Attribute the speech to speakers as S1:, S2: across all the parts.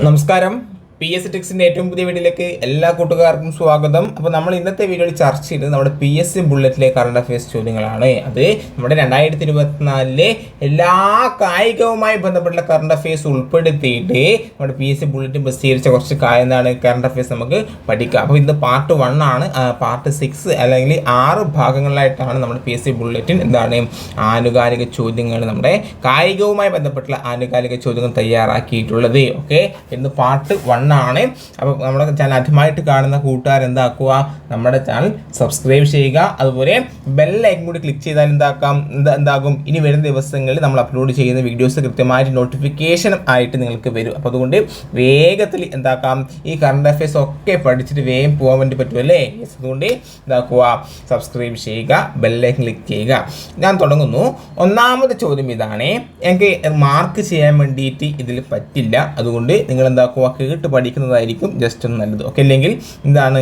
S1: നമസ്കാരം. P S ടെക്സിന്റെ ഏറ്റവും പുതിയ വീഡിയോയിലേക്ക് എല്ലാ കൂട്ടുകാർക്കും സ്വാഗതം. അപ്പോൾ നമ്മൾ ഇന്നത്തെ വീഡിയോയിൽ ചർച്ച ചെയ്തത് നമ്മുടെ പി എസ് ബുള്ളറ്റിലെ കറണ്ട് അഫയേഴ്സ് ചോദ്യങ്ങളാണ്. അത് നമ്മുടെ രണ്ടായിരത്തി ഇരുപത്തിനാലിലെ എല്ലാ കായികവുമായി ബന്ധപ്പെട്ടുള്ള കറണ്ട് അഫയേഴ്സ് ഉൾപ്പെടുത്തിയിട്ട് നമ്മുടെ പി എസ് ബുള്ളറ്റ് പ്രസിദ്ധീകരിച്ച കുറച്ച് എന്താണ് കറണ്ട് അഫയേഴ്സ് നമുക്ക് പഠിക്കാം അപ്പോൾ ഇന്ന് പാർട്ട് വൺ ആണ്. പാർട്ട് സിക്സ് അല്ലെങ്കിൽ ആറ് ഭാഗങ്ങളിലായിട്ടാണ് നമ്മുടെ പി എസ് സി ബുള്ളറ്റിൻ എന്താണ് ആനുകാലിക ചോദ്യങ്ങൾ നമ്മുടെ കായികവുമായി ബന്ധപ്പെട്ടുള്ള ആനുകാലിക ചോദ്യങ്ങൾ തയ്യാറാക്കിയിട്ടുള്ളത്. ഓക്കെ ഇന്ന് പാർട്ട് വൺ ആണ് അപ്പോൾ നമ്മുടെ ചാനൽ ആദ്യമായിട്ട് കാണുന്ന കൂട്ടുകാർ എന്താക്കുക? നമ്മുടെ ചാനൽ സബ്സ്ക്രൈബ് ചെയ്യുക. അതുപോലെ ബെല്ലൈൻ കൂടി ക്ലിക്ക് ചെയ്താൽ എന്താക്കാം? എന്താ എന്താകും? ഇനി വരുന്ന ദിവസങ്ങളിൽ നമ്മൾ അപ്ലോഡ് ചെയ്യുന്ന വീഡിയോസ് കൃത്യമായിട്ട് നോട്ടിഫിക്കേഷൻ ആയിട്ട് നിങ്ങൾക്ക് വരും. അപ്പോൾ അതുകൊണ്ട് വേഗത്തിൽ എന്താക്കാം? ഈ കറണ്ട് അഫയേഴ്സ് ഒക്കെ പഠിച്ചിട്ട് വേഗം പോകാൻ വേണ്ടി പറ്റുമല്ലേ അതുകൊണ്ട് എന്താക്കുക? സബ്സ്ക്രൈബ് ചെയ്യുക ബെല്ലൈക്കൻ ക്ലിക്ക് ചെയ്യുക. ഞാൻ തുടങ്ങുന്നു. ഒന്നാമത്തെ ചോദ്യം ഇതാണ്. എനിക്ക് മാർക്ക് ചെയ്യാൻ വേണ്ടിയിട്ട് ഇതിൽ പറ്റില്ല. അതുകൊണ്ട് നിങ്ങൾ എന്താക്കുക? കേട്ട് പഠിക്കുന്നതായിരിക്കും ജസ്റ്റ് ഒന്ന് നല്ലത്. ഓക്കെ അല്ലെങ്കിൽ എന്താണ്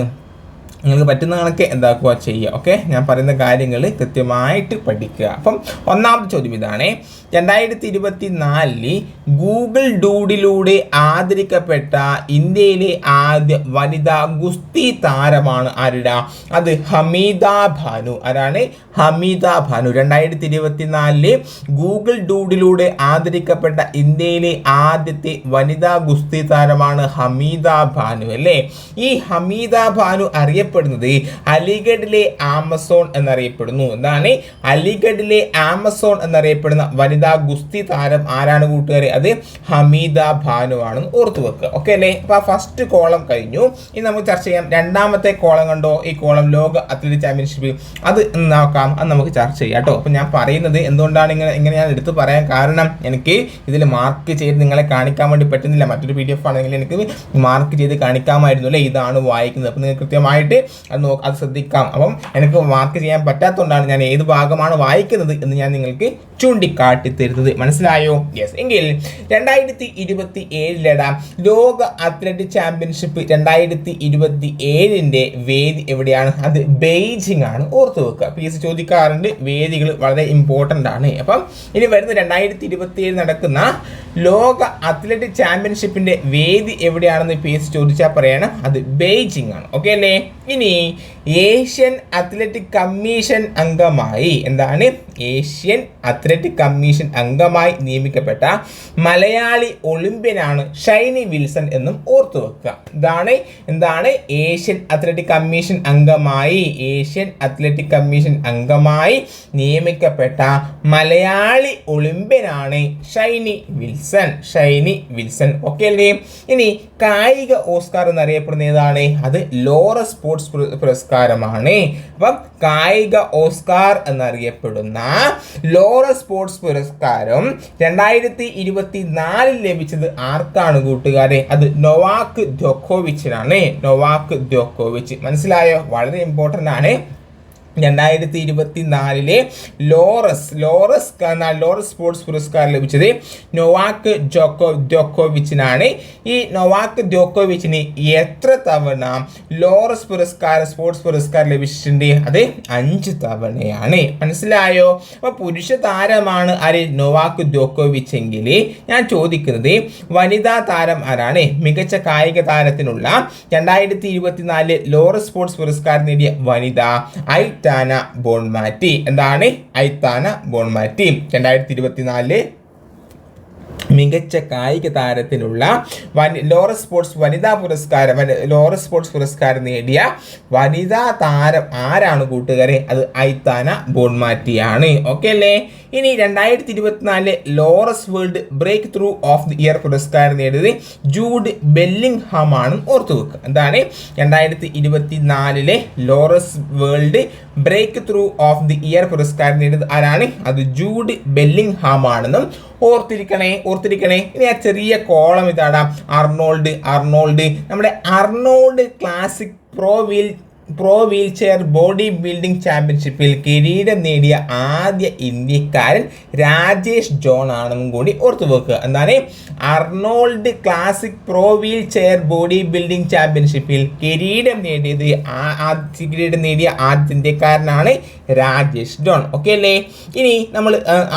S1: നിങ്ങൾക്ക് പറ്റുന്ന കണക്ക് എന്താക്കുക ചെയ്യുക ഓക്കെ ഞാൻ പറയുന്ന കാര്യങ്ങൾ കൃത്യമായിട്ട് പഠിക്കുക. അപ്പം ഒന്നാമത്തെ ചോദ്യം ഇതാണ്. രണ്ടായിരത്തി ഇരുപത്തി നാലിൽ ഗൂഗിൾ ഡൂഡിലൂടെ ആദരിക്കപ്പെട്ട ഇന്ത്യയിലെ ആദ്യ വനിതാ ഗുസ്തി താരമാണ് ആരുടെ? അത് ഹമീദ ഭാനു. ആരാണ്? ഹമീദ ഭാനു. രണ്ടായിരത്തി ഇരുപത്തി നാലിൽ ഗൂഗിൾ ഡൂഡിലൂടെ ആദരിക്കപ്പെട്ട ഇന്ത്യയിലെ ആദ്യത്തെ വനിതാ ഗുസ്തി താരമാണ് ഹമീദ ഭാനു അല്ലേ? ഈ ഹമീദ ഭാനു അറിയപ്പെടുന്നത്. അലിഗഡിലെ ആമസോൺ എന്നറിയപ്പെടുന്നു. എന്താണ്? അലിഗഡിലെ ആമസോൺ എന്നറിയപ്പെടുന്ന വനിതാ ഗുസ്തി താരം ആരാണ് കൂട്ടുകാരെ? അത് ഹമീദ ഭാനു ആണെന്ന് ഓർത്തു വെക്കുക. ഓക്കെ അല്ലേ? അപ്പൊ ആ ഫസ്റ്റ് കോളം കഴിഞ്ഞു. ഇനി നമുക്ക് ചർച്ച ചെയ്യാം. രണ്ടാമത്തെ കോളം കണ്ടോ? ഈ കോളം ലോക അത്ലറ്റിക് ചാമ്പ്യൻഷിപ്പ് അത് നോക്കാം. അത് നമുക്ക് ചർച്ച ചെയ്യാം കേട്ടോ. അപ്പൊ ഞാൻ പറയുന്നത് എന്തുകൊണ്ടാണ് ഇങ്ങനെ ഇങ്ങനെ ഞാൻ എടുത്തു പറയാൻ കാരണം എനിക്ക് ഇതിൽ മാർക്ക് ചെയ്ത് നിങ്ങളെ കാണിക്കാൻ വേണ്ടി പറ്റുന്നില്ല. മറ്റൊരു പി ഡി എഫ് ആണെങ്കിൽ എനിക്ക് മാർക്ക് ചെയ്ത് കാണിക്കാമായിരുന്നു അല്ലേ? ഇതാണ് വായിക്കുന്നത്. അപ്പോൾ നിങ്ങൾ കൃത്യമായിട്ട് അത് നോ അത് ശ്രദ്ധിക്കാം. അപ്പം എനിക്ക് മാർക്ക് ചെയ്യാൻ പറ്റാത്തതുകൊണ്ടാണ് ഞാൻ ഏത് ഭാഗമാണ് വായിക്കുന്നത് എന്ന് ഞാൻ നിങ്ങൾക്ക് ചൂണ്ടിക്കാട്ടി തരുന്നത്. മനസ്സിലായോ? യെസ് എങ്കിൽ രണ്ടായിരത്തി ഇരുപത്തി ഏഴിലട ലോക അത്ലറ്റിക് ചാമ്പ്യൻഷിപ്പ് രണ്ടായിരത്തി ഇരുപത്തി ഏഴിന്റെ വേദി എവിടെയാണ്? അത് ബെയ്ജിങ് ആണ്. ഓർത്തു വെക്കുക. പി എസ് ചോദിക്കാറുണ്ട്. വേദികൾ വളരെ ഇമ്പോർട്ടന്റ് ആണ്. അപ്പം ഇനി വരുന്ന രണ്ടായിരത്തി ഇരുപത്തി ഏഴ് നടക്കുന്ന ലോക അത്ലറ്റിക് ചാമ്പ്യൻഷിപ്പിന്റെ വേദി എവിടെയാണെന്ന് പി എസ് ചോദിച്ചാൽ പറയണം. അത് ബെയ്ജിങ് ആണ്. ഓക്കെ അല്ലേ? ഇനി ഏഷ്യൻ അത്ലറ്റിക് കമ്മീഷൻ അംഗമായി എന്താണ്? ഏഷ്യൻ അത്ലറ്റിക് കമ്മീഷൻ അംഗമായി നിയമിക്കപ്പെട്ട മലയാളി ഒളിമ്പ്യനാണ് ഷൈനി വിൽസൺ എന്നും ഓർത്തു വെക്കുക. ഇതാണ് എന്താണ്? ഏഷ്യൻ അത്ലറ്റിക് കമ്മീഷൻ അംഗമായി ഏഷ്യൻ അത്ലറ്റിക് കമ്മീഷൻ അംഗമായി നിയമിക്കപ്പെട്ട മലയാളി ഒളിമ്പ്യനാണ് ഷൈനി വിൽസൺ. ഷൈനി വിൽസൺ ഓക്കെ അല്ലേ? ഇനി കായിക ഓസ്കാർ എന്നറിയപ്പെടുന്ന ഏതാണ്? അത് ലോറ സ്പോർട്സ് പുര- പുരസ്കാരമാണ്. അപ്പം കായിക ഓസ്കാർ എന്നറിയപ്പെടുന്ന ലോറ സ്പോർട്സ് പുരസ്കാരം രണ്ടായിരത്തി ഇരുപത്തി നാലിൽ ലഭിച്ചത് ആർക്കാണ് കൂട്ടുകാരെ? അത് നൊവാക്ക് ദ്യോക്കോവിച്ചിനാണ്. നൊവാക്ക് ദ്യോക്കോവിച്ച്. മനസ്സിലായോ? വളരെ ഇമ്പോർട്ടന്റ് ആണ്. രണ്ടായിരത്തി ഇരുപത്തി നാലിലെ ലോറസ് ലോറസ് ലോറസ് സ്പോർട്സ് പുരസ്കാരം ലഭിച്ചത് നൊവാക്ക് ജോക്കോ ജോക്കോവിച്ചിനാണ്. ഈ നൊവാക്ക് ജോക്കോവിച്ചിന് എത്ര തവണ ലോറസ് പുരസ്കാരം സ്പോർട്സ് പുരസ്കാരം ലഭിച്ചിട്ടുണ്ട്? അത് അഞ്ച് തവണയാണ്. മനസ്സിലായോ? അപ്പോൾ പുരുഷ താരമാണ് ആര്? നൊവാക്ക് ജോക്കോവിച്ച് എങ്കിൽ ഞാൻ ചോദിക്കുന്നത് വനിതാ താരം ആരാണ്? മികച്ച കായിക താരത്തിനുള്ള രണ്ടായിരത്തി ഇരുപത്തിനാല് ലോറസ് സ്പോർട്സ് പുരസ്കാരം നേടിയ വനിത ഐറ്റാന ബോൺമാറ്റി എന്താണ്? ഐത്താന ബോൺമാറ്റി രണ്ടായിരത്തി ഇരുപത്തിനാലിൽ മികച്ച കായിക താരത്തിനുള്ള വനി ലോറസ് സ്പോർട്സ് വനിതാ പുരസ്കാരം ലോറസ് സ്പോർട്സ് പുരസ്കാരം നേടിയ വനിതാ താരം ആരാണ് കൂട്ടുകാരെ? അത് ഐത്താന ബോൺമാറ്റിയാണ് ഓക്കെ അല്ലേ? ഇനി രണ്ടായിരത്തി ഇരുപത്തിനാല് Laureus world breakthrough of the year പുരസ്കാരം നേടിയത് ജൂഡ് ബെല്ലിംഗ്ഹാം ആണ് ഓർത്തു വെക്കുക. എന്താണ്? രണ്ടായിരത്തി ഇരുപത്തി നാലിലെ Laureus world breakthrough of the year പുരസ്കാരം നേടിയത് ആരാണ്? അത് ജൂഡ് ബെല്ലിംഗ്ഹാം ആണെന്നും ഓർത്തിരിക്കണേ ഓർത്തിരിക്കണേ. ഇനി ആ ചെറിയ കോളം ഇതാടാ. Arnold Arnold. നമ്മുടെ Arnold classic pro wheel pro wheelchair bodybuilding ചാമ്പ്യൻഷിപ്പിൽ കിരീടം നേടിയ ആദ്യ ഇന്ത്യക്കാരൻ രാജേഷ് ജോൺ ആണെന്നും കൂടി ഓർത്തു വെക്കുക. എന്താണ്? Arnold classic pro wheelchair bodybuilding ചാമ്പ്യൻഷിപ്പിൽ കിരീടം നേടിയത് കിരീടം നേടിയ ആദ്യ ഇന്ത്യക്കാരനാണ് രാജേഷ് ജോൺ. ഓക്കെ അല്ലേ? ഇനി നമ്മൾ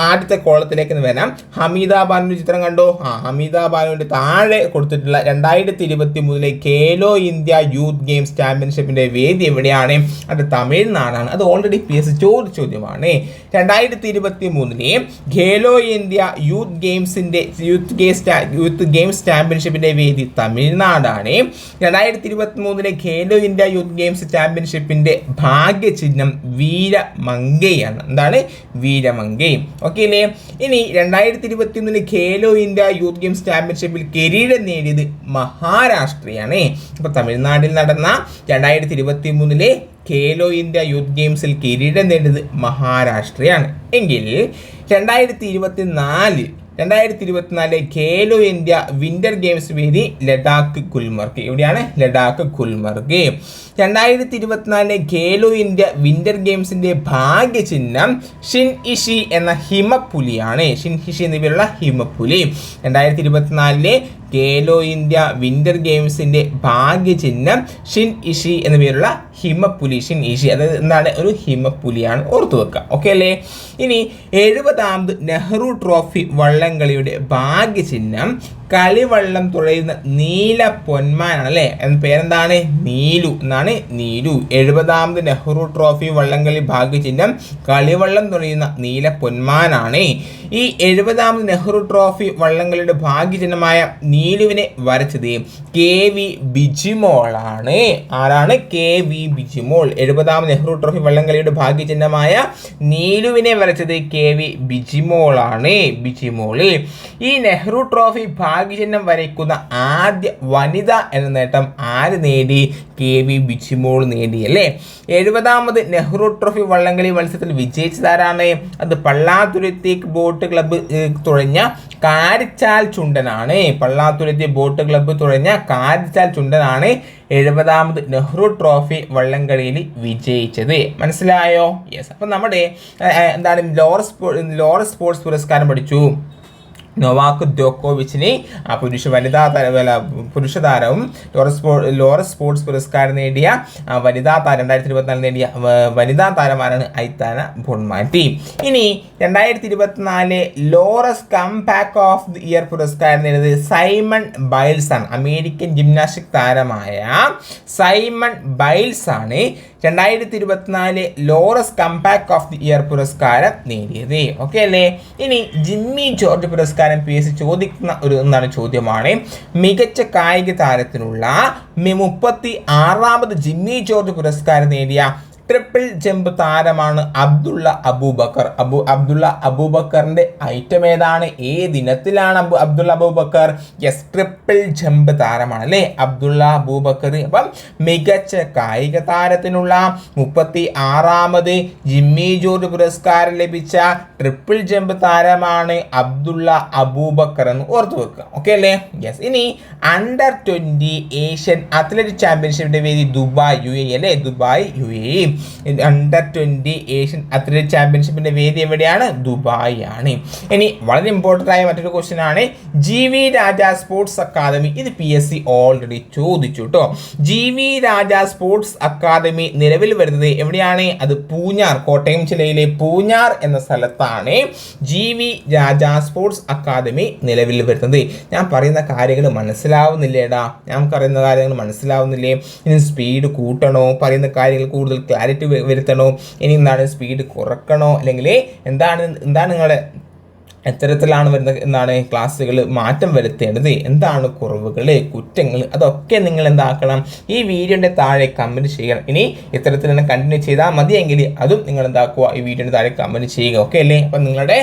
S1: ആദ്യത്തെ കോളത്തിലേക്ക് വരാം. ഹമീദ ബാനുവിന്റെ ചിത്രം കണ്ടോ? ആ ഹമീദ ബാനുവിന്റെ താഴെ കൊടുത്തിട്ടുള്ള രണ്ടായിരത്തി ഇരുപത്തി മൂന്നിലെ ഖേലോ ഇന്ത്യ യൂത്ത് ഗെയിംസ് ചാമ്പ്യൻഷിപ്പിന്റെ വേദി എവിടെയാണ് അത് തമിഴ്നാടാണ്. അത് ഓൾറെഡി പി എസ് ചോദ്യ ചോദ്യമാണ്. രണ്ടായിരത്തി ഇരുപത്തി മൂന്നിലെ ഖേലോ ഇന്ത്യ യൂത്ത് ഗെയിംസിന്റെ യൂത്ത് ഗെയിംസ് യൂത്ത് ഗെയിംസ് ചാമ്പ്യൻഷിപ്പിന്റെ വേദി തമിഴ്നാടാണ്. രണ്ടായിരത്തി ഇരുപത്തി മൂന്നിലെ ഖേലോ ഇന്ത്യ യൂത്ത് ഗെയിംസ് ചാമ്പ്യൻഷിപ്പിന്റെ ഭാഗ്യചിഹ്നം വീരമങ്കയാണ് എന്താണ്? വീരമങ്കൈ ഓക്കെ അല്ലേ ഇനി രണ്ടായിരത്തി ഇരുപത്തി ഒന്നിലെ ഖേലോ ഇന്ത്യ യൂത്ത് ഗെയിംസ് ചാമ്പ്യൻഷിപ്പിൽ കിരീടം നേടിയത് മഹാരാഷ്ട്രയാണ്. അപ്പോൾ തമിഴ്നാട്ടിൽ നടന്ന രണ്ടായിരത്തി ഇരുപത്തി മൂന്നിലെ ഖേലോ ഇന്ത്യ യൂത്ത് ഗെയിംസിൽ കിരീടം നേടിയത് മഹാരാഷ്ട്രയാണ്. എങ്കിൽ രണ്ടായിരത്തി ഇരുപത്തി നാല് രണ്ടായിരത്തി ഇരുപത്തിനാല് ഖേലോ ഇന്ത്യ വിന്റർ ഗെയിംസ് വേദി ലഡാക്ക് ഗുൽമർഗ്. എവിടെയാണ്? ലഡാക്ക് ഗുൽമർഗ്. രണ്ടായിരത്തി ഇരുപത്തിനാലിലെ ഖേലോ ഇന്ത്യ വിന്റർ ഗെയിംസിന്റെ ഭാഗ്യചിഹ്നം ഷിൻ ഇഷി എന്ന ഹിമപ്പുലിയാണ്. ഷിൻ ഇഷി എന്നിവയുള്ള ഹിമപ്പുലി. രണ്ടായിരത്തി ഇരുപത്തിനാലിലെ ഖേലോ ഇന്ത്യ വിന്റർ ഗെയിംസിന്റെ ഭാഗ്യചിഹ്നം ഷിൻ ഇഷി എന്ന പേരുള്ള ഹിമപ്പുലി ഷിൻ ഇഷി. അതായത് എന്താണ്? ഒരു ഹിമപ്പുലിയാണ് ഓർത്തു വെക്കുക ഓക്കെ അല്ലേ? ഇനി എഴുപതാമത് നെഹ്റു ട്രോഫി വള്ളംകളിയുടെ ഭാഗ്യചിഹ്നം കളിവള്ളം തുഴയുന്ന നീല പൊന്മാനാണ് അല്ലേ? എന്ന പേരെന്താണ്? നീലു. എന്നാണ് നീലു. എഴുപതാമത് നെഹ്റു ട്രോഫി വള്ളംകളി ഭാഗ്യചിഹ്നം കളിവള്ളം തുഴയുന്ന നീല പൊന്മാനാണ്. ഈ എഴുപതാമത് നെഹ്റു ട്രോഫി വള്ളംകളിയുടെ ഭാഗ്യചിഹ്നമായ നീലുവിനെ വരച്ചത് കെ വി ബിജിമോളാണ്. ആരാണ്? K V Bijimol. എഴുപതാമത് Nehru trophy വള്ളംകളിയുടെ ഭാഗ്യചിഹ്നമായ നീലുവിനെ വരച്ചത് കെ വി ബിജിമോളാണ്. ബിജിമോൾ. ഈ നെഹ്റു ട്രോഫി ഭാഗ്യചിഹ്നം വരയ്ക്കുന്ന ആദ്യ വനിത എന്ന നേട്ടം ആര് നേടി? കെ വി ബിച്ചിമോൾ നേടി അല്ലേ? എഴുപതാമത് നെഹ്റു ട്രോഫി വള്ളംകളി മത്സരത്തിൽ വിജയിച്ചതാരാണ്? അത് പള്ളാത്തുരുത്തേക്ക് ബോട്ട് ക്ലബ്ബ് തുഴഞ്ഞ കാരിച്ചാൽ ചുണ്ടനാണ്. പള്ളാത്തുരുത്തി ബോട്ട് ക്ലബ്ബ് തുഴഞ്ഞ കാരിച്ചാൽ ചുണ്ടനാണ് എഴുപതാമത് നെഹ്റു ട്രോഫി വള്ളംകളിയിൽ വിജയിച്ചത്. മനസ്സിലായോ? യെസ് അപ്പം നമ്മുടെ എന്താണ് ലോറസ് ലോറസ് സ്പോർട്സ് പുരസ്കാരം പഠിച്ചു. നൊവാക്ക് ദോക്കോവിച്ചിനെ ആ പുരുഷ വനിതാ പുരുഷ താരവും ലോറസ് സ്പോ ലോറസ് സ്പോർട്സ് പുരസ്കാരം നേടിയ വനിതാ താരം രണ്ടായിരത്തി ഇരുപത്തിനാല് നേടിയ വനിതാ താരമാരാണ് ഐത്താന ബുൺമാറ്റി ഇനി രണ്ടായിരത്തി ഇരുപത്തിനാല് Laureus comeback of the year പുരസ്കാരം നേടിയത് സൈമൺ ബൈൽസ് ആണ് അമേരിക്കൻ ജിംനാസ്റ്റിക് താരമായ സൈമൺ ബൈൽസ് ആണ് രണ്ടായിരത്തി ഇരുപത്തിനാല് Laureus comeback of the year പുരസ്കാരം നേടിയത്. ഓക്കെ അല്ലേ? ഇനി ജിമ്മി ജോർജ് പുരസ്കാരം പി എസ് ചോദിക്കുന്ന ഒരു എന്താണ് ചോദ്യമാണ്? മികച്ച കായിക താരത്തിനുള്ള മുപ്പത്തി ആറാമത് ജിമ്മി ജോർജ് പുരസ്കാരം നേടിയ ട്രിപ്പിൾ ജമ്പ് താരമാണ് അബ്ദുള്ള അബൂബക്കർ. അബു അബ്ദുള്ള അബൂബക്കറിന്റെ ഐറ്റം ഏതാണ്? ഏത് ഇനത്തിലാണ് Abu Abdulla Aboobacker yes triple jump താരമാണ് അല്ലേ? അബ്ദുള്ള അബൂബക്കർ. അപ്പം മികച്ച കായിക താരത്തിനുള്ള മുപ്പത്തി ആറാമത് ജിമ്മി ജോർജ് പുരസ്കാരം ലഭിച്ച ട്രിപ്പിൾ ജമ്പ് താരമാണ് അബ്ദുള്ള അബൂബക്കർ എന്ന് ഓർത്തു വെക്കുക. ഓക്കെ അല്ലേ? യെസ് ഇനി അണ്ടർ ട്വന്റി ഏഷ്യൻ അത്ലറ്റിക് ചാമ്പ്യൻഷിപ്പിന്റെ വേദി ദുബായ് യു എ അല്ലേ? Dubai U A under twenty Asian athletic ചാമ്പ്യൻഷിപ്പിന്റെ വേദി എവിടെയാണ്? ദുബായ് ആണ് ഇനി വളരെ ഇമ്പോർട്ടന്റ് ആയ മറ്റൊരു ക്വസ്റ്റ്യൻ ആണ്. G V Raja sports academy ഇത് പി എസ് സി ഓൾറെഡി ചോദിച്ചു കേട്ടോ G V Raja sports academy നിലവിൽ വരുന്നത് എവിടെയാണ്? അത് പൂഞ്ഞാർ കോട്ടയം ജില്ലയിലെ പൂഞ്ഞാർ എന്ന സ്ഥലത്താണ് G V Raja sports academy നിലവിൽ വരുന്നത്. ഞാൻ പറയുന്ന കാര്യങ്ങൾ മനസ്സിലാവുന്നില്ലേടാ? ഞാൻ പറയുന്ന കാര്യങ്ങൾ മനസ്സിലാവുന്നില്ലേ? ഇനി സ്പീഡ് കൂട്ടണോ? പറയുന്ന കാര്യങ്ങൾ കൂടുതൽ ക്ലാരിറ്റി വരുത്തണോ? ഇനി എന്താണ് സ്പീഡ് കുറക്കണോ? അല്ലെങ്കിൽ എന്താണ് എന്താണ് നിങ്ങളുടെ എത്തരത്തിലാണ് വരുന്നത് എന്നാണ് ക്ലാസ്സുകൾ മാറ്റം വരുത്തേണ്ടത്. എന്താണ് കുറവുകൾ കുറ്റങ്ങൾ അതൊക്കെ നിങ്ങൾ എന്താക്കണം? ഈ വീഡിയോന്റെ താഴെ കമന്റ് ചെയ്യണം ഇനി ഇത്തരത്തിൽ തന്നെ കണ്ടിന്യൂ ചെയ്താൽ മതിയെങ്കിൽ അതും നിങ്ങൾ എന്താക്കുക? ഈ വീഡിയോന്റെ താഴെ കമന്റ് ചെയ്യുക. ഓക്കെ അല്ലേ? അപ്പം നിങ്ങളുടെ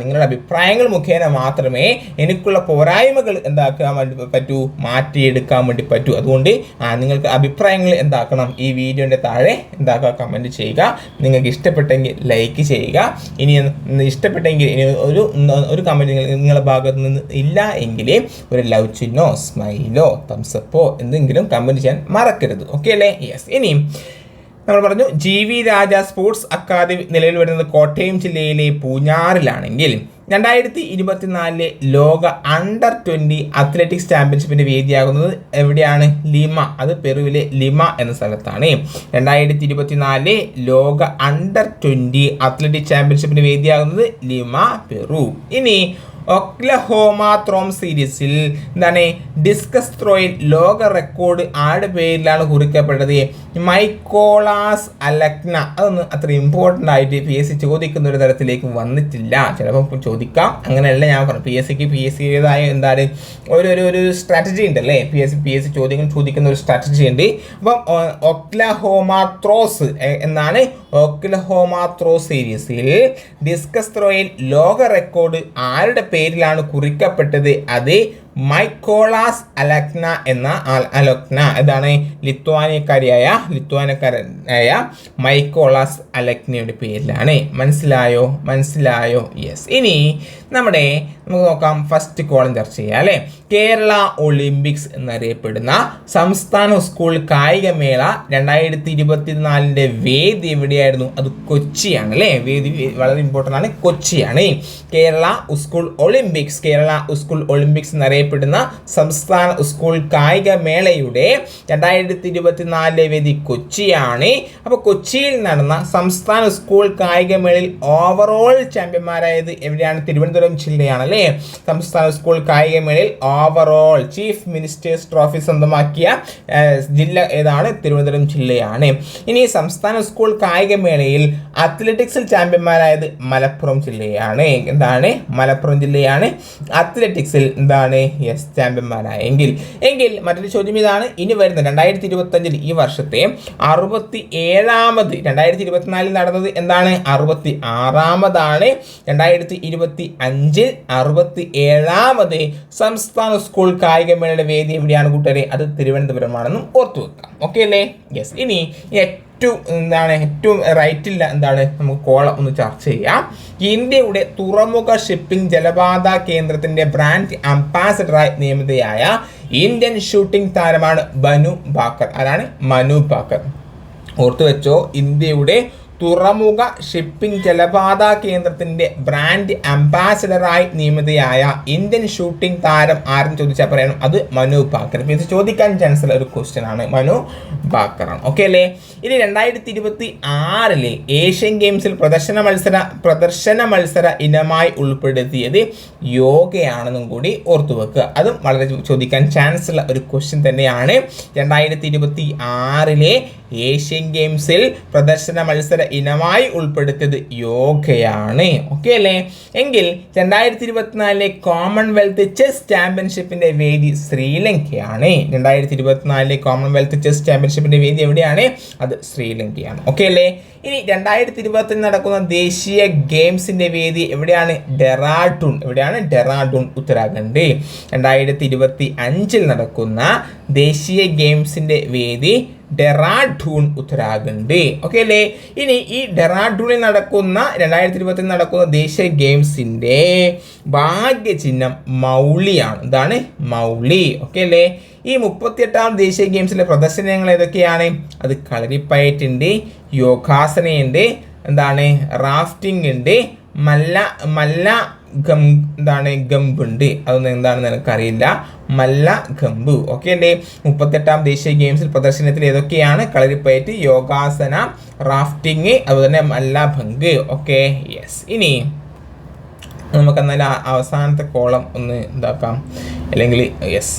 S1: നിങ്ങളുടെ അഭിപ്രായങ്ങൾ മുഖേന മാത്രമേ എനിക്കുള്ള പോരായ്മകൾ എന്താക്കാൻ വേണ്ടി പറ്റൂ? മാറ്റിയെടുക്കാൻ വേണ്ടി പറ്റൂ. അതുകൊണ്ട് നിങ്ങൾക്ക് അഭിപ്രായങ്ങൾ എന്താക്കണം? ഈ വീഡിയോന്റെ താഴെ എന്താക്കുക? കമന്റ് ചെയ്യുക. നിങ്ങൾക്ക് ഇഷ്ടപ്പെട്ടെങ്കിൽ ലൈക്ക് ചെയ്യുക. ഇനി ഇഷ്ടപ്പെട്ടെങ്കിൽ ഇനി ഒരു ഒരു കമന്റ് നിങ്ങളുടെ ഭാഗത്ത് നിന്ന് ഇല്ല എങ്കിൽ ഒരു ലവ് ചിഹ്നോ സ്മൈലോ തംസപ്പോ എന്തെങ്കിലും കമന്റ് ചെയ്യാൻ മറക്കരുത്. ഓക്കെ അല്ലേ? യെസ് ഇനിയും നമ്മൾ പറഞ്ഞു G V Raja sports academy നിലവിൽ വരുന്നത് കോട്ടയം ജില്ലയിലെ പൂഞ്ഞാറിലാണെങ്കിൽ രണ്ടായിരത്തി ഇരുപത്തിനാലിലെ ലോക അണ്ടർ ട്വന്റി അത്ലറ്റിക്സ് ചാമ്പ്യൻഷിപ്പിന്റെ വേദിയാകുന്നത് എവിടെയാണ്? ലിമ. അത് പെറുവിലെ ലിമ എന്ന സ്ഥലത്താണ്. രണ്ടായിരത്തി ഇരുപത്തിനാലിലെ ലോക അണ്ടർ ട്വന്റി അത്ലറ്റിക്സ് ചാമ്പ്യൻഷിപ്പിന്റെ വേദിയാകുന്നത് ലിമ പെറു. ഇനി ഒക്ലഹോമ ത്രോം സീരീസിൽ എന്താണ് ഡിസ്കസ് ത്രോയിൽ ലോക റെക്കോർഡ് ആരുടെ പേരിലാണ് കുറിക്കപ്പെട്ടത്? മൈക്കോളാസ് അലക്ന. അതൊന്നും അത്ര ഇമ്പോർട്ടന്റ് ആയിട്ട് പി എസ് സി ചോദിക്കുന്ന ഒരു തരത്തിലേക്ക് വന്നിട്ടില്ല. ചിലപ്പോൾ ചോദിക്കാം. അങ്ങനെയല്ല ഞാൻ പറഞ്ഞു പി എസ് സിക്ക് പി എസ് സിയുടേതായ എന്താണ് ഒരു ഒരു ഒരു സ്ട്രാറ്റജി ഉണ്ട് അല്ലേ P S C P S C ചോദ്യങ്ങൾ ചോദിക്കുന്ന ഒരു സ്ട്രാറ്റജി ഉണ്ട്. അപ്പം ഒക്ലഹോമ ത്രോസ് എന്നാണ് ഒക്ലഹോമ ത്രോ സീരീസിൽ ഡിസ്കസ് ത്രോയിൽ ലോക റെക്കോർഡ് ആരുടെ പേരിലാണ് കുറിക്കപ്പെട്ടത്. അത് മൈക്കോളാസ് അലക്ന എന്ന അലക്ന. ഇതാണ് ലിത്വാനിയക്കാരിയായ ലിത്വാനക്കാരനായ മൈക്കോളാസ് അലക്നയുടെ പേരിലാണ്. മനസ്സിലായോ? മനസ്സിലായോ? യെസ് ഇനി നമ്മുടെ നമുക്ക് നോക്കാം ഫസ്റ്റ് കോളം ചർച്ച ചെയ്യാം അല്ലേ? കേരള ഒളിമ്പിക്സ് എന്നറിയപ്പെടുന്ന സംസ്ഥാന സ്കൂൾ കായികമേള രണ്ടായിരത്തി ഇരുപത്തിനാലിന്റെ വേദി എവിടെയായിരുന്നു? അത് കൊച്ചിയാണ് അല്ലേ? വേദി വളരെ ഇമ്പോർട്ടന്റ് ആണ്. കൊച്ചിയാണ്. Kerala school Olympics Kerala school Olympics എന്നറിയപ്പെടുന്ന സംസ്ഥാന സ്കൂൾ കായിക മേളയുടെ രണ്ടായിരത്തി ഇരുപത്തിനാലിലെ വേദി കൊച്ചിയാണ്. അപ്പോൾ കൊച്ചിയിൽ നടന്ന സംസ്ഥാന സ്കൂൾ കായിക മേളയിൽ ഓവറോൾ ചാമ്പ്യന്മാരായത് എവിടെയാണ്? തിരുവനന്തപുരം ജില്ലയാണല്ലേ? സംസ്ഥാന സ്കൂൾ കായിക മേളയിൽ ഓവറോൾ ചീഫ് മിനിസ്റ്റേഴ്സ് ട്രോഫി സ്വന്തമാക്കിയ ജില്ല ഏതാണ്? തിരുവനന്തപുരം ജില്ലയാണ്. ഇനി സംസ്ഥാന സ്കൂൾ കായിക മേളയിൽ അത്ലറ്റിക്സിൽ ചാമ്പ്യന്മാരായത് മലപ്പുറം ജില്ലയാണ്. എന്താണ്? മലപ്പുറം ജില്ലയാണ്. അത്ലറ്റിക്സിൽ എന്താണ്? യെസ് ചാമ്പ്യന്മാരായ എങ്കിൽ എങ്കിൽ മറ്റൊരു ചോദ്യം ഇതാണ്. ഇനി വരുന്ന രണ്ടായിരത്തി ഇരുപത്തഞ്ചിൽ ഈ വർഷത്തെ അറുപത്തി ഏഴാമത് രണ്ടായിരത്തി ഇരുപത്തിനാലിൽ നടന്നത് എന്താണ്? അറുപത്തി ആറാമതാണ് രണ്ടായിരത്തി ഇരുപത്തി അഞ്ചിൽ അറുപത്തി ഏഴാമത് സംസ്ഥാന സ്കൂൾ കായികമേളയുടെ വേദി എവിടെയാണ് കൂട്ടുകാരെ? അത് തിരുവനന്തപുരമാണെന്നും ഓർത്തു വെക്കാം ഓക്കെ അല്ലേ? യെസ് ഇനി ഏറ്റവും എന്താണ് ഏറ്റവും റൈറ്റില്ല എന്താണ് നമുക്ക് കോളം ഒന്ന് ചർച്ച ചെയ്യാം. ഇന്ത്യയുടെ തുറമുഖ ഷിപ്പിംഗ് ജലപാത കേന്ദ്രത്തിന്റെ ബ്രാൻഡ് അംബാസഡറായി നിയമിതയായ ഇന്ത്യൻ ഷൂട്ടിംഗ് താരമാണ് ബനു ബാക്കർ അതാണ് മനു ബാക്കർ ഓർത്തു വെച്ചോ ഇന്ത്യയുടെ തുറമുഖ ഷിപ്പിംഗ് ജലപാത കേന്ദ്രത്തിന്റെ ബ്രാൻഡ് അംബാസഡറായി നിയമിതയായ ഇന്ത്യൻ ഷൂട്ടിംഗ് താരം ആരും ചോദിച്ചാൽ പറയണം? അത് മനു ബാക്കർ ഇത് ചോദിക്കാൻ ചാൻസ് ഉള്ള ഒരു ക്വസ്റ്റ്യൻ ആണ്. മനു ബാക്കറാണ്. ഓക്കെ അല്ലേ? ഇനി രണ്ടായിരത്തി ഇരുപത്തി ആറിലെ ഏഷ്യൻ ഗെയിംസിൽ പ്രദർശന മത്സര പ്രദർശന മത്സര ഇനമായി ഉൾപ്പെടുത്തിയത് യോഗയാണെന്നും കൂടി ഓർത്തു വെക്കുക. അതും വളരെ ചോദിക്കാൻ ചാൻസ് ഉള്ള ഒരു ക്വസ്റ്റ്യൻ തന്നെയാണ്. രണ്ടായിരത്തി ഇരുപത്തി ആറിലെ ഏഷ്യൻ ഗെയിംസിൽ പ്രദർശന മത്സര ഇനമായി ഉൾപ്പെടുത്തിയത് യോഗയാണ് ഓക്കെ അല്ലേ? എങ്കിൽ രണ്ടായിരത്തി ഇരുപത്തിനാലിലെ കോമൺവെൽത്ത് ചെസ് ചാമ്പ്യൻഷിപ്പിന്റെ വേദി ശ്രീലങ്കയാണ്. രണ്ടായിരത്തി ഇരുപത്തിനാലിലെ കോമൺവെൽത്ത് ചെസ് ചാമ്പ്യൻഷിപ്പിന്റെ വേദി എവിടെയാണ്? അത് ശ്രീലങ്കയാണ്. ഓക്കെ അല്ലേ? ഇനി രണ്ടായിരത്തി ഇരുപത്തിൽ നടക്കുന്ന ദേശീയ ഗെയിംസിന്റെ വേദി എവിടെയാണ്? ഡെറാഡൂൺ. എവിടെയാണ്? ഡെറാഡൂൺ ഉത്തരാഖണ്ഡ് രണ്ടായിരത്തി ഇരുപത്തി അഞ്ചിൽ നടക്കുന്ന ദേശീയ ഗെയിംസിന്റെ വേദി ഡെറാഡൂൺ ഉത്തരാഖണ്ഡ് ഓക്കെ അല്ലേ? ഇനി ഈ ഡെറാഡൂണിൽ നടക്കുന്ന രണ്ടായിരത്തി ഇരുപത്തിൽ നടക്കുന്ന ദേശീയ ഗെയിംസിന്റെ ഭാഗ്യചിഹ്നം മൗളിയാണ്. എന്താണ് മൗളി. ഓക്കെ അല്ലേ? ഈ മുപ്പത്തിയെട്ടാം ദേശീയ ഗെയിംസിലെ പ്രദർശനങ്ങൾ ഏതൊക്കെയാണ്? അത് കളരിപ്പയറ്റുണ്ട് യോഗാസനയുണ്ട് എന്താണ് റാഫ്റ്റിംഗ് ഉണ്ട് മല്ല മല്ല ഗം എന്താണ് ഗമ്പുണ്ട്. അതൊന്നും എന്താണെന്ന് എനിക്കറിയില്ല മല്ല ഗംബ് ഓക്കെ അല്ലേ മുപ്പത്തെട്ടാം ദേശീയ ഗെയിംസിൽ പ്രദർശനത്തിൽ ഏതൊക്കെയാണ് കളരിപ്പയറ്റ് യോഗാസന റാഫ്റ്റിംഗ് അതുപോലെ തന്നെ മല്ല ഭംഗ്. ഓക്കെ യെസ് ഇനി നമുക്ക് എന്നാൽ അവസാനത്തെ കോളം ഒന്ന് ഇതാക്കാം. അല്ലെങ്കിൽ യെസ്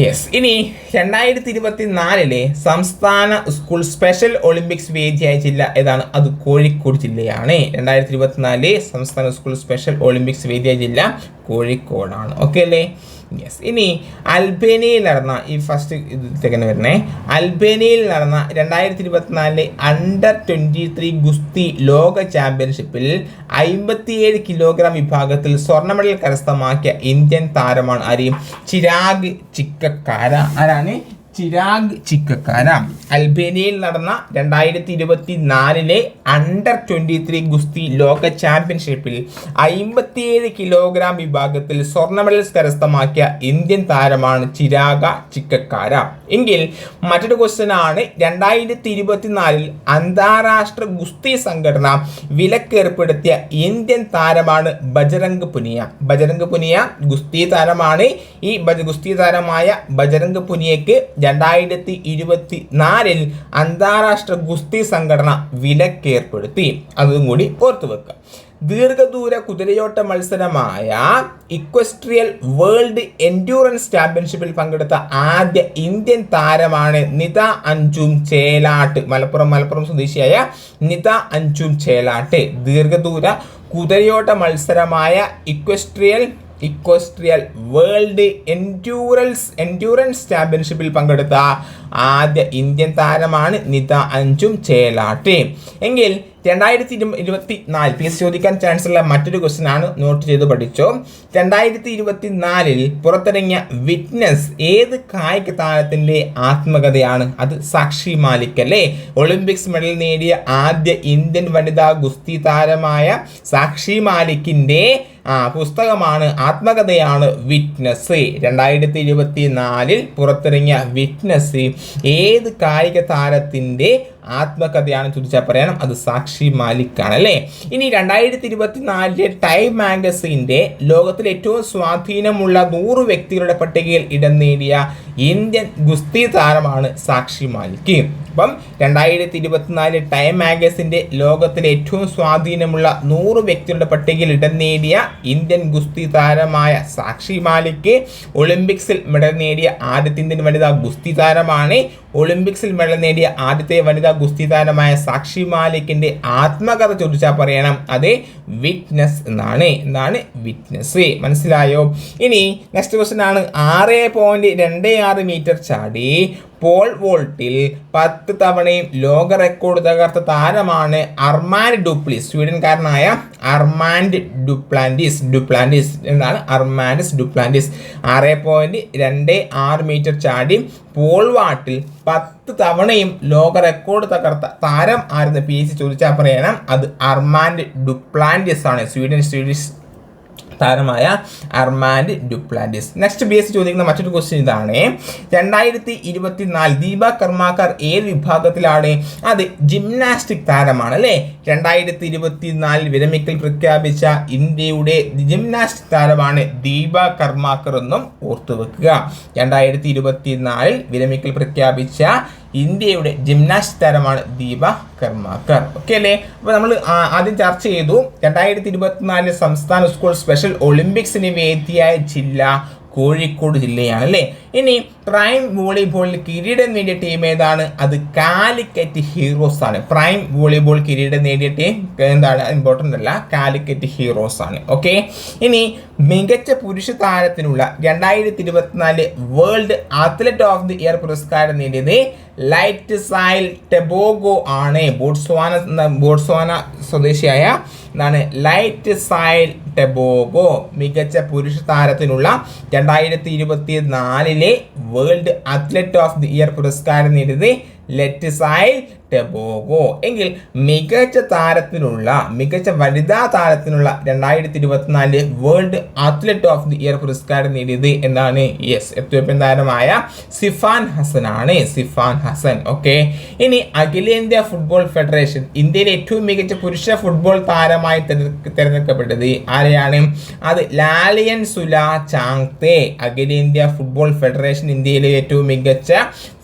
S1: യെസ് ഇനി രണ്ടായിരത്തി ഇരുപത്തി നാലിലെ സംസ്ഥാന സ്കൂൾ സ്പെഷ്യൽ ഒളിമ്പിക്സ് വേദിയായ ജില്ല ഏതാണ്? അത് കോഴിക്കോട് ജില്ലയാണ്. രണ്ടായിരത്തി ഇരുപത്തിനാലിലെ സംസ്ഥാന സ്കൂൾ സ്പെഷ്യൽ ഒളിമ്പിക്സ് വേദിയായ ജില്ല കോഴിക്കോടാണ്. ഓക്കെ അല്ലേ? യെസ് ഇനി അൽബേനിയയിൽ നടന്ന ഈ ഫസ്റ്റ് ഇതിലേക്ക് വരണേ അൽബേനിയയിൽ നടന്ന രണ്ടായിരത്തി ഇരുപത്തിനാലിലെ അണ്ടർ ട്വന്റി ത്രീ ഗുസ്തി ലോക ചാമ്പ്യൻഷിപ്പിൽ അമ്പത്തിയേഴ് കിലോഗ്രാം വിഭാഗത്തിൽ സ്വർണ മെഡൽ കരസ്ഥമാക്കിയ ഇന്ത്യൻ താരമാണ് ആരെയും ചിരാഗ് ചിക്കക്കാര. ആരാണ്? ചിരാഗ് ചിക്കക്കാര. അൽബേനിയയിൽ നടന്ന രണ്ടായിരത്തി ഇരുപത്തി നാലിലെ അണ്ടർ ട്വന്റി ത്രീ ഗുസ്തി ലോക ചാമ്പ്യൻഷിപ്പിൽ അമ്പത്തിയേഴ് കിലോഗ്രാം വിഭാഗത്തിൽ സ്വർണ മെഡൽ കരസ്ഥമാക്കിയ ഇന്ത്യൻ താരമാണ് ചിരാഗ ചിക്കക്കാര. എങ്കിൽ മറ്റൊരു ക്വസ്റ്റ്യൻ ആണ് രണ്ടായിരത്തി ഇരുപത്തിനാലിൽ അന്താരാഷ്ട്ര ഗുസ്തി സംഘടന വിലക്കേർപ്പെടുത്തിയ ഇന്ത്യൻ താരമാണ് ബജരംഗ് പുനിയ. ബജരംഗ് പുനിയ ഗുസ്തി താരമാണ്. ഈ ഗുസ്തി താരമായ ബജരംഗ് പുനിയയ്ക്ക് രണ്ടായിരത്തി ഇരുപത്തി നാലിൽ അന്താരാഷ്ട്ര ഗുസ്തി സംഘടന വിലക്കേർപ്പെടുത്തി. അതും കൂടി ഓർത്തു വെക്കുക ദീർഘദൂര കുതിരയോട്ട മത്സരമായ ഇക്വസ്ട്രിയൽ വേൾഡ് എൻഡ്യൂറൻസ് ചാമ്പ്യൻഷിപ്പിൽ പങ്കെടുത്ത ആദ്യ ഇന്ത്യൻ താരമാണ് നിത അഞ്ചും ചേലാട്ട്. മലപ്പുറം മലപ്പുറം സ്വദേശിയായ നിത അഞ്ചും ചേലാട്ട്. ദീർഘദൂര കുതിരയോട്ട മത്സരമായ equestrian equestrian world endurance endurance ചാമ്പ്യൻഷിപ്പിൽ പങ്കെടുത്ത ആദ്യ ഇന്ത്യൻ താരമാണ് നിത അഞ്ചും ചേലാട്ടെ. എങ്കിൽ രണ്ടായിരത്തി ഇരു ഇരുപത്തി നാല് പി എസ് ചോദിക്കാൻ ചാൻസ് ഉള്ള മറ്റൊരു ക്വസ്റ്റ്യൻ ആണ് നോട്ട് ചെയ്ത് പഠിച്ചോ. രണ്ടായിരത്തി ഇരുപത്തി നാലിൽ പുറത്തിറങ്ങിയ വിറ്റ്നസ് ഏത് കായിക താരത്തിന്റെ ആത്മകഥയാണ്? അത് സാക്ഷി മാലിക് അല്ലേ? ഒളിമ്പിക്സ് മെഡൽ നേടിയ ആദ്യ ഇന്ത്യൻ വനിതാ ഗുസ്തി താരമായ സാക്ഷി മാലിക്കിന്റെ ആ പുസ്തകമാണ് ആത്മകഥയാണ് വിറ്റ്നസ് രണ്ടായിരത്തി ഇരുപത്തി നാലിൽ പുറത്തിറങ്ങിയ വിറ്റ്നസ് ഏത് കായിക താരത്തിന്റെ ആത്മകഥയാണ് ചോദിച്ചാൽ പറയണം? അത് സാക്ഷി മാലിക് അല്ലേ? ഇനി രണ്ടായിരത്തി ഇരുപത്തിനാലിലെ ടൈം മാഗസിന്റെ ലോകത്തിലെ ഏറ്റവും സ്വാധീനമുള്ള നൂറ് വ്യക്തികളുടെ പട്ടികയിൽ ഇടം നേടിയ ഇന്ത്യൻ ഗുസ്തി താരമാണ് സാക്ഷി മാലിക്. അപ്പം രണ്ടായിരത്തി ഇരുപത്തിനാല് ടൈം മാഗസിന്റെ ലോകത്തിലെ ഏറ്റവും സ്വാധീനമുള്ള നൂറ് വ്യക്തികളുടെ പട്ടികയിൽ ഇടം നേടിയ ഇന്ത്യൻ ഗുസ്തി താരമായ സാക്ഷി മാലിക് ഒളിമ്പിക്സിൽ മെഡൽ നേടിയ ആദ്യത്തെ ഇന്ത്യൻ വനിതാ ഗുസ്തി താരമാണ് ഒളിമ്പിക്സിൽ മെഡൽ നേടിയ ആദ്യത്തെ വനിതാ ഗുസ്തി താരമായ സാക്ഷി മാലിക്കിന്റെ ആത്മകഥ ചോദിച്ചാൽ പറയണം. അത് വിറ്റ്നസ് എന്നാണ്. എന്താണ് വിറ്റ്നസ്? മനസ്സിലായോ? ഇനി നെക്സ്റ്റ് ക്വസ്റ്റൻ ആണ്. ആറ് പോയിന്റ് രണ്ട് ആറ് മീറ്റർ ചാടി. പോൾ വോൾട്ടിൽ പത്ത് തവണയും ലോക റെക്കോർഡ് തകർത്ത താരമാണ് അർമാൻഡ് ഡുപ്ലിസ് സ്വീഡൻകാരനായ അർമാൻഡ് ഡുപ്ലാൻഡിസ് ഡുപ്ലാൻഡിസ് എന്നാണ് അർമാൻഡിസ് ഡുപ്ലാൻഡിസ് ആറ് പോയിന്റ് രണ്ട് ആറ് മീറ്റർ ചാടി പോൾ വാട്ടിൽ പത്ത് തവണയും ലോക റെക്കോർഡ് തകർത്ത താരം ആരെന്ന് പി സി ചോദിച്ചാൽ പറയണം. അത് അർമാൻഡ് ഡുപ്ലാൻഡിസ് ആണ് സ്വീഡൻ സ്വീഡിഷ് താരമായ Armand Duplantis next B S ചോദിക്കുന്ന മറ്റൊരു ക്വസ്റ്റ്യൻ ഇതാണ്. രണ്ടായിരത്തി ഇരുപത്തി നാല് ദീപ കർമാക്കർ ഏത് വിഭാഗത്തിലാണ്? അത് ജിംനാസ്റ്റിക് താരമാണ് അല്ലേ? രണ്ടായിരത്തി ഇരുപത്തി നാലിൽ വിരമിക്കൽ പ്രഖ്യാപിച്ച ഇന്ത്യയുടെ ജിംനാസ്റ്റിക് താരമാണ് ദീപ കർമാക്കർ എന്നും ഓർത്തു വെക്കുക രണ്ടായിരത്തി ഇരുപത്തി നാലിൽ വിരമിക്കൽ പ്രഖ്യാപിച്ച ഇന്ത്യയുടെ ജിംനാസ്റ്റ് താരമാണ് ദീപ കർമാക്കർ. ഓക്കെ അല്ലേ? അപ്പോൾ നമ്മൾ ആദ്യം ചർച്ച ചെയ്തു. രണ്ടായിരത്തി ഇരുപത്തിനാല് സംസ്ഥാന സ്കൂൾ സ്പെഷ്യൽ ഒളിമ്പിക്സിന് വേദിയായ ജില്ല കോഴിക്കോട് ജില്ലയാണ് അല്ലേ? ഇനി പ്രൈം വോളിബോളിൽ കിരീടം നേടിയ ടീം ഏതാണ്? അത് കാലിക്കറ്റ് ഹീറോസ് ആണ്. പ്രൈം വോളിബോൾ കിരീടം നേടിയ ടീം എന്താണ്? ഇമ്പോർട്ടന്റ് അല്ല. കാലിക്കറ്റ് ഹീറോസ് ആണ്. ഓക്കെ ഇനി മികച്ച പുരുഷ താരത്തിനുള്ള രണ്ടായിരത്തി ഇരുപത്തിനാല് world athlete of the year പുരസ്കാരം നേടിയത് ലൈറ്റ് സൈൽ ടെബോഗോ ആണ്. ബോട്സ്വാന ബോട്സ്വാന സ്വദേശിയായ എന്താണ് ലൈറ്റ് സൈൽ ടെബോഗോ. മികച്ച പുരുഷ താരത്തിനുള്ള രണ്ടായിരത്തി ഇരുപത്തി നാലിലെ world athlete of the year പുരസ്കാരം നേടിയത് ലെറ്റ് സൈൽ ടെബോഗോ എങ്കിൽ മികച്ച താരത്തിനുള്ള മികച്ച വനിതാ താരത്തിനുള്ള രണ്ടായിരത്തി ഇരുപത്തിനാല് world athlete of the year പുരസ്കാരം നേടിയത് എന്താണ് യെസ് എത്യോപ്യൻ താരമായ സിഫാൻ ഹസൻ ആണ് സിഫാൻ ഹസൻ ഓക്കെ ഇനി അഖിലേന്ത്യാ ഫുട്ബോൾ ഫെഡറേഷൻ ഇന്ത്യയിലെ ഏറ്റവും മികച്ച പുരുഷ ഫുട്ബോൾ താരമായി തെരഞ്ഞെടുക്കപ്പെട്ടത് ആരെയാണ്? അത് ലാലിയൻ സുല ചാങ്തേ അഖിലേന്ത്യാ ഫുട്ബോൾ ഫെഡറേഷൻ ഇന്ത്യയിലെ ഏറ്റവും മികച്ച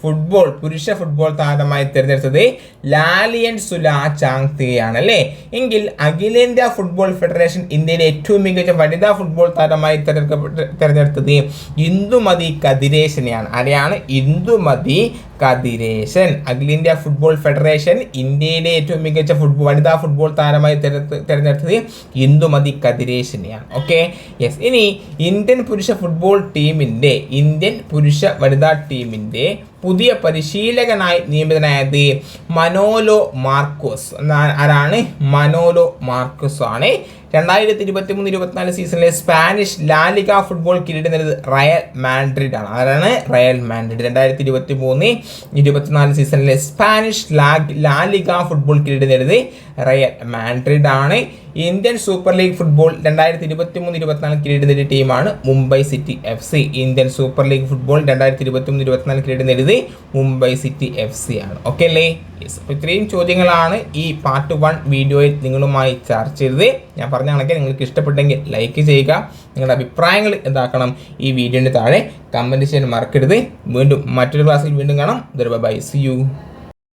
S1: ഫുട്ബോൾ പുരുഷ ഫുട്ബോൾ താരമായി തിരഞ്ഞെടുത്തത് ലാലിയൻ സുല ചാങ്തെയാണ് അല്ലേ എങ്കിൽ അഖിലേന്ത്യാ ഫുട്ബോൾ ഫെഡറേഷൻ ഇന്ത്യയിലെ ഏറ്റവും മികച്ച വനിതാ ഫുട്ബോൾ താരമായി തിരഞ്ഞെടുക്കപ്പെട്ട് തിരഞ്ഞെടുത്തത് ഇന്ദുമതി കതിരേശനെയാണ്. ആരെയാണ്? ഇന്ദുമതി കതിരേശൻ. അഖിലേന്ത്യാ ഫുട്ബോൾ ഫെഡറേഷൻ ഇന്ത്യയിലെ ഏറ്റവും മികച്ച ഫുട്ബോൾ വനിതാ ഫുട്ബോൾ താരമായി തിരഞ്ഞെടുത്ത് തിരഞ്ഞെടുത്തത് ഇന്ദുമതി കതിരേശനെയാണ്. ഓക്കെ യെസ് ഇനി ഇന്ത്യൻ പുരുഷ ഫുട്ബോൾ ടീമിന്റെ ഇന്ത്യൻ പുരുഷ വനിതാ ടീമിന്റെ പുതിയ പരിശീലകനായി നിയമിതനായത് മനോലോ മാർക്കോസ്. ആരാണ്? മനോലോ മാർക്കോസ് ആണ് രണ്ടായിരത്തി ഇരുപത്തി മൂന്ന് ഇരുപത്തിനാല് സീസണിലെ സ്പാനിഷ് ലാലിക ഫുട്ബോൾ കിരീടം നേടിയത് റയൽ മാൻഡ്രിഡ് ആണ് ആരാണ്? റയൽ മാൻഡ്രിഡ് രണ്ടായിരത്തി ഇരുപത്തി മൂന്ന് ഇരുപത്തിനാല് സീസണിലെ സ്പാനിഷ് ലാ ലാലിക ഫുട്ബോൾ കിരീടം നേടിയത് റയൽ മാൻഡ്രിഡ് ആണ് ഇന്ത്യൻ സൂപ്പർ ലീഗ് ഫുട്ബോൾ രണ്ടായിരത്തി ഇരുപത്തി മൂന്ന് ഇരുപത്തിനാല് കിരീടം നേടിയ ടീമാണ് Mumbai city F C. Indian super league football രണ്ടായിരത്തി ഇരുപത്തി മൂന്ന് ഇരുപത്തിനാല് കിരീടം നേടിയത് മുംബൈ സിറ്റി എഫ് സി ആണ്. ഓക്കെ അല്ലേ? അപ്പോൾ ഇത്രയും ചോദ്യങ്ങളാണ് ഈ പാർട്ട് വൺ വീഡിയോയിൽ നിങ്ങളുമായി ചർച്ച ചെയ്തത്. ഞാൻ പറഞ്ഞ കണക്കെ നിങ്ങൾക്ക് ഇഷ്ടപ്പെട്ടെങ്കിൽ ലൈക്ക് ചെയ്യുക. നിങ്ങളുടെ അഭിപ്രായങ്ങൾ എന്താക്കണം ഈ വീഡിയോന്റെ താഴെ കമന്റ് ചെയ്യാൻ മറക്കരുത് വീണ്ടും മറ്റൊരു ക്ലാസ്സിൽ വീണ്ടും കാണാം. ദുർബ ബൈ സി യു